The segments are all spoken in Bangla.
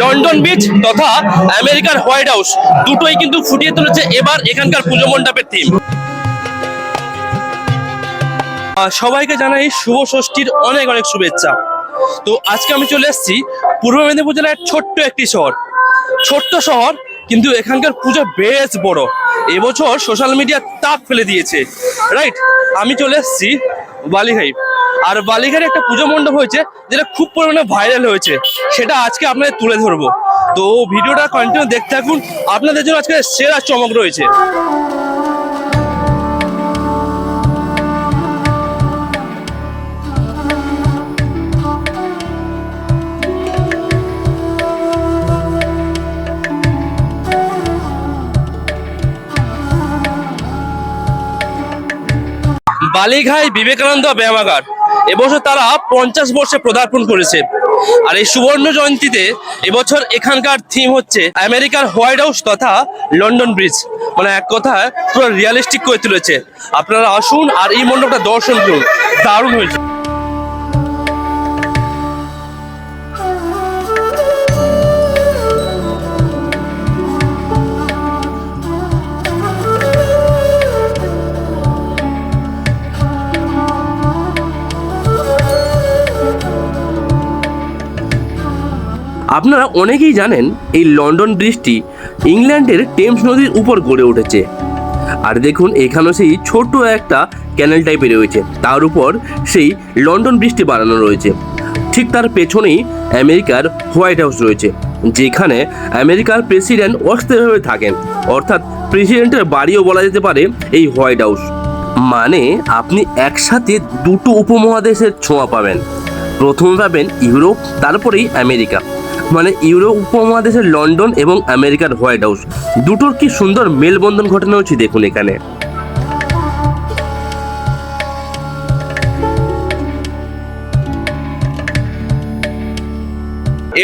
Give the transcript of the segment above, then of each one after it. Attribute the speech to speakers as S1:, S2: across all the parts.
S1: লন্ডন বিচ তথা আমেরিকার হোয়াইট হাউস। দুটোই কিন্তু ফুটিয়ে তুলেছে এবার এখানকার পুজো মণ্ডপের থিম সবাইকে জানাই শুভ ষষ্ঠীর অনেক অনেক শুভেচ্ছা। তো আজকে আমি চলে এসেছি পূর্ব মেদিনীপুর জেলার ছোট্ট একটি শহর। ছোট্ট শহর, কিন্তু এখানকার পুজো বেশ বড়। এবছর সোশ্যাল মিডিয়া তাপ ফেলে দিয়েছে। রাইট আমি চলে এসেছি বালিঘাই আর বালিঘাটে একটা পুজো মণ্ডপ হয়েছে, যেটা খুব পরিমাণে ভাইরাল হয়েছে। সেটা আজকে আপনাদের তুলে ধরবো। তো ভিডিওটা কন্টিনিউ দেখতে থাকুন। আপনাদের জন্য আজকে সেরা চমক রয়েছে। বালিঘাই বিবেকানন্দ ব্যায়ামাগার। এবছর তারা পঞ্চাশ বর্ষে পদার্পণ করেছে। আর এই সুবর্ণ জয়ন্তীতে এবছর এখানকার থিম হচ্ছে আমেরিকার হোয়াইট হাউস তথা লন্ডন ব্রিজ। মানে এক কথায় পুরো রিয়ালিস্টিক করে তুলেছে। আপনারা আসুন আর এই মণ্ডপটা দর্শন করুন। দারুণ হয়েছে। আপনারা অনেকেই জানেন এই লন্ডন ব্রিজটি ইংল্যান্ডের টেমস নদীর উপর গড়ে উঠেছে। আর দেখুন, এখানেও সেই ছোট একটা ক্যানেল টাইপের রয়েছে। তার উপর সেই লন্ডন ব্রিজটি বানানো রয়েছে। ঠিক তার পেছনেই আমেরিকার হোয়াইট হাউস রয়েছে, যেখানে আমেরিকার প্রেসিডেন্ট অস্থায়ীভাবে থাকেন। অর্থাৎ প্রেসিডেন্টের বাড়িও বলা যেতে পারে এই হোয়াইট হাউস। মানে আপনি একসাথে দুটো উপমহাদেশের ছোঁয়া পাবেন। প্রথমে পাবেন ইউরোপ, তারপরেই আমেরিকা। মানে ইউরোপ উপমহাদেশের লন্ডন এবং আমেরিকার হোয়াইট হাউস। দুটোর কি সুন্দর মেলবন্ধন ঘটনা হচ্ছে দেখুন এখানে।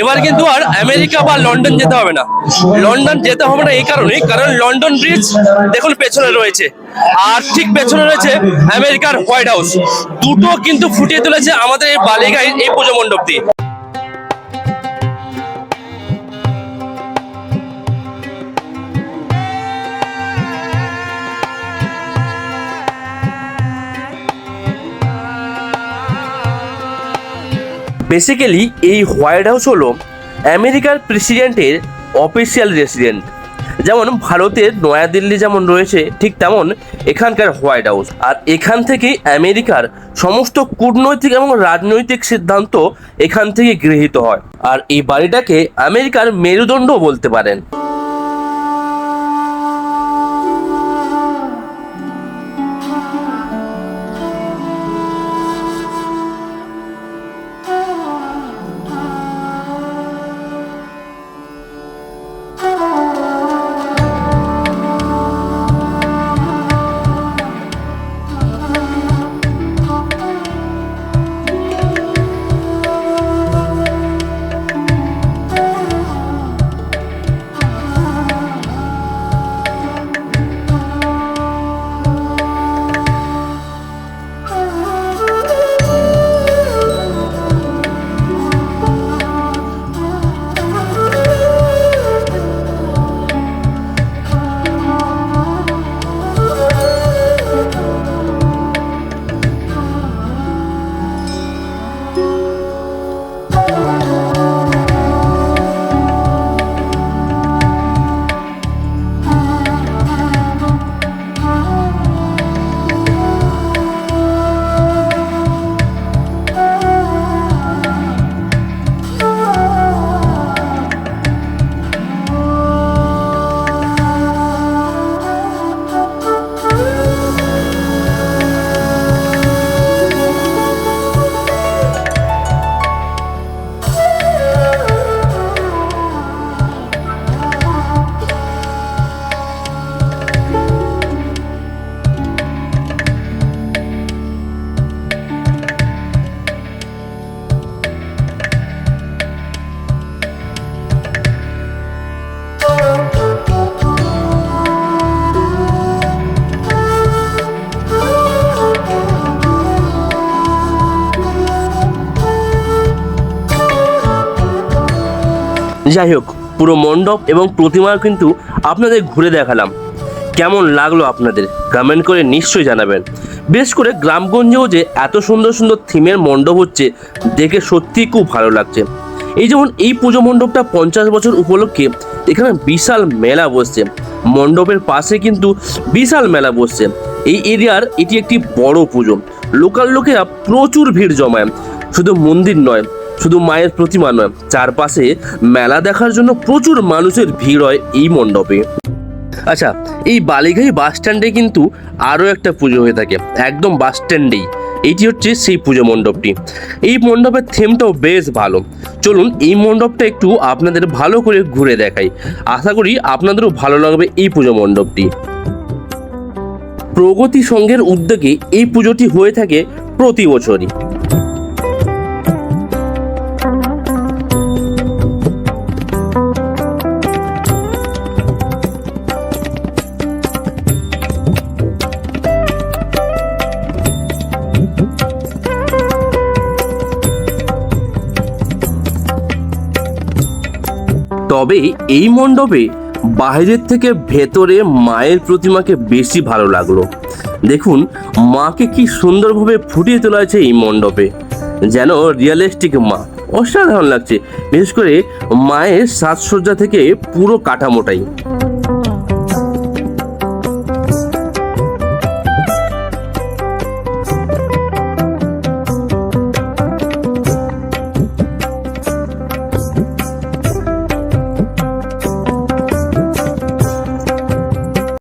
S1: এবার কিন্তু আর আমেরিকা বা লন্ডন যেতে হবে না। লন্ডন যেতে হবে না এই কারণে কারণ লন্ডন ব্রিজ দেখুন পেছনে রয়েছে। আর ঠিক পেছনে রয়েছে আমেরিকার হোয়াইট হাউস। দুটো কিন্তু ফুটিয়ে তুলেছে আমাদের এই বালিগাঁয়ের এই পুজো মণ্ডপ বেসিক্যালি এই হোয়াইট হাউস হলো আমেরিকার প্রেসিডেন্টের অফিসিয়াল রেসিডেন্ট যেমন ভারতের নয়াদিল্লি যেমন রয়েছে, ঠিক তেমন এখানকার হোয়াইট হাউস আর এখান থেকে আমেরিকার সমস্ত কূটনৈতিক এবং রাজনৈতিক সিদ্ধান্ত এখান থেকে গৃহীত হয়। আর এই বাড়িটাকে আমেরিকার মেরুদণ্ড বলতে পারেন। যাই হোক, পুরো মণ্ডপ এবং প্রতিমা কিন্তু আপনাদের ঘুরে দেখালাম। কেমন লাগল আপনাদের? কমেন্ট করে নিশ্চয়ই জানাবেন। বেশ করে গ্রামগঞ্জেও যে এত সুন্দর সুন্দর থিমের মণ্ডপ হচ্ছে, দেখে সত্যিই খুব ভালো লাগছে। এই যেমন এই পুজো মণ্ডপটা পঞ্চাশ বছর উপলক্ষে এখানে বিশাল মেলা বসছে। মণ্ডপের পাশে কিন্তু বিশাল মেলা বসছে। এই এরিয়ার এটি একটি বড় পুজো। লোকাল লোকেরা প্রচুর ভিড় জমায়। শুধু মন্দির নয় শুধু মায়ের প্রতিমা নয়, চারপাশে মেলা দেখার জন্য প্রচুর মানুষের ভিড় হয় এই মণ্ডপে। আচ্ছা এই বালিঘাই বাস স্ট্যান্ডে কিন্তু আরও একটা পুজো হয়ে থাকে, একদম বাস স্ট্যান্ডেই। এইটি হচ্ছে সেই পুজো মণ্ডপটি। এই মণ্ডপের থিমটাও বেশ ভালো। চলুন এই মণ্ডপটা একটু আপনাদের ভালো করে ঘুরে দেখাই। আশা করি আপনাদেরও ভালো লাগবে এই পুজো মণ্ডপটি। প্রগতি সংঘের উদ্যোগে এই পুজোটি হয়ে থাকে প্রতি বছরই। তবে এই মণ্ডপে বাইরের থেকে ভেতরে মায়ের প্রতিমাকে বেশি ভালো লাগল। দেখুন, মাকে কি সুন্দরভাবে ফুটিয়ে তোলা হয়েছে এই মণ্ডপে। যেন রিয়েলিস্টিক মা, অসাধারণ লাগছে। বিশেষ করে মায়ের সাজসজ্জা থেকে পুরো কাঠামোটাই।